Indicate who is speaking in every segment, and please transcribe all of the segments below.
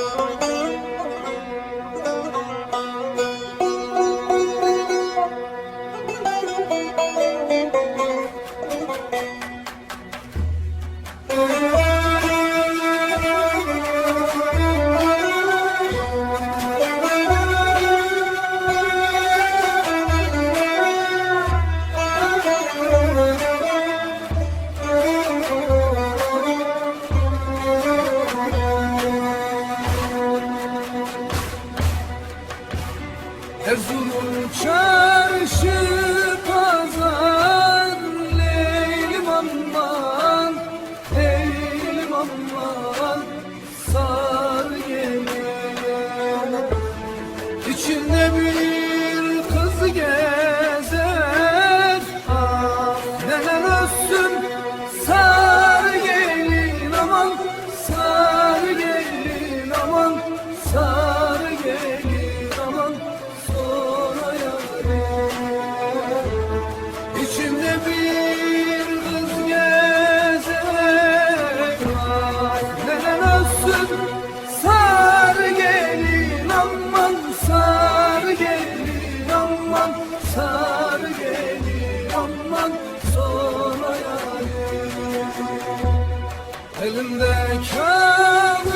Speaker 1: Thank you. Erzurum çarşı pazar Leylim aman, leylim aman Sağ sar beni aman sona yarayım Elimde kağıt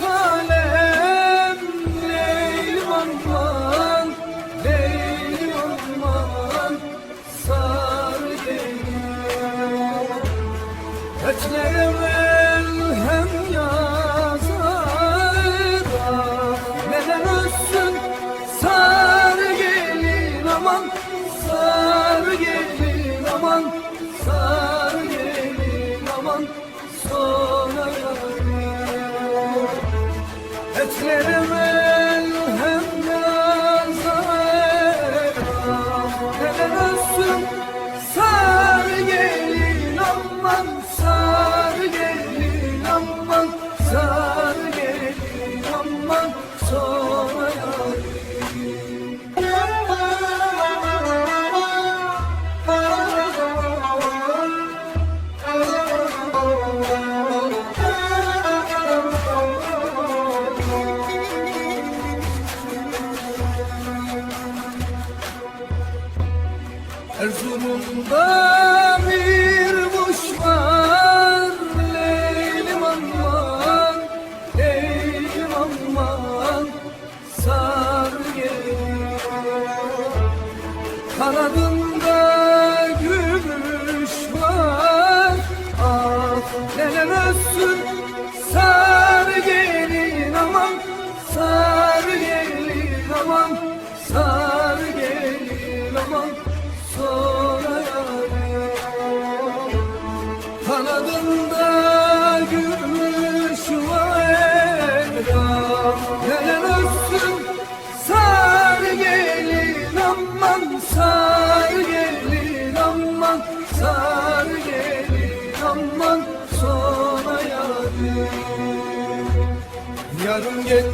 Speaker 1: kalem Leylim aman Leylim aman. Sar beni Etlerim kanadında
Speaker 2: yarım gel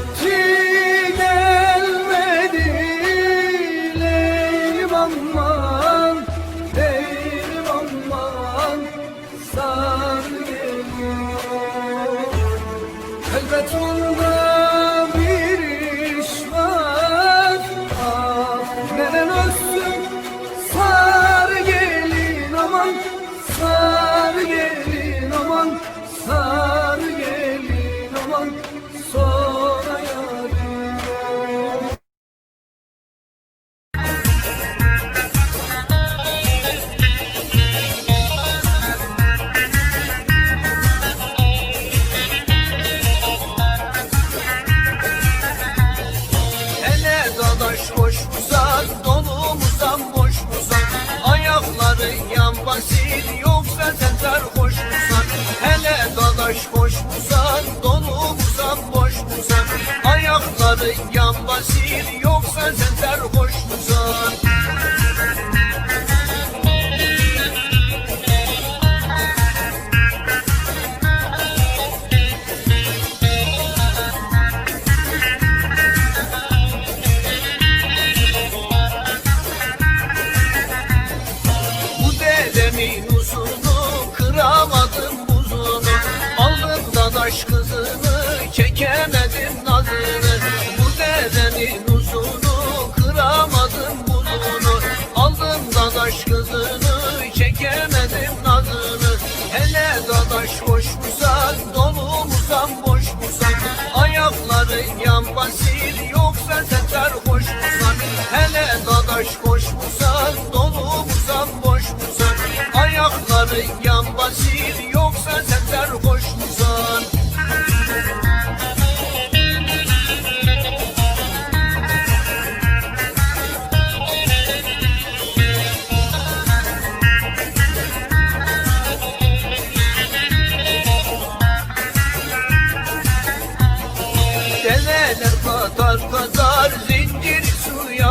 Speaker 2: Kaş kızını çekemedim nazını. Bu dedenin uzunu kıramadım bulunu Aldım dadaş kızını çekemedim nazını. Hele dadaş hoş musan dolu musan boş musan. Ayakların yan basir yoksa seter hoş musan. Hele dadaş hoş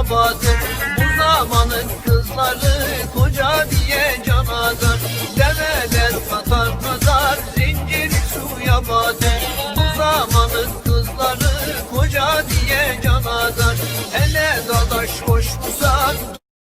Speaker 2: batır Bu zamanın kızları koca diye canadır Develer katar katar zincir suya batır Bu zamanın kızları koca diye canadır Hele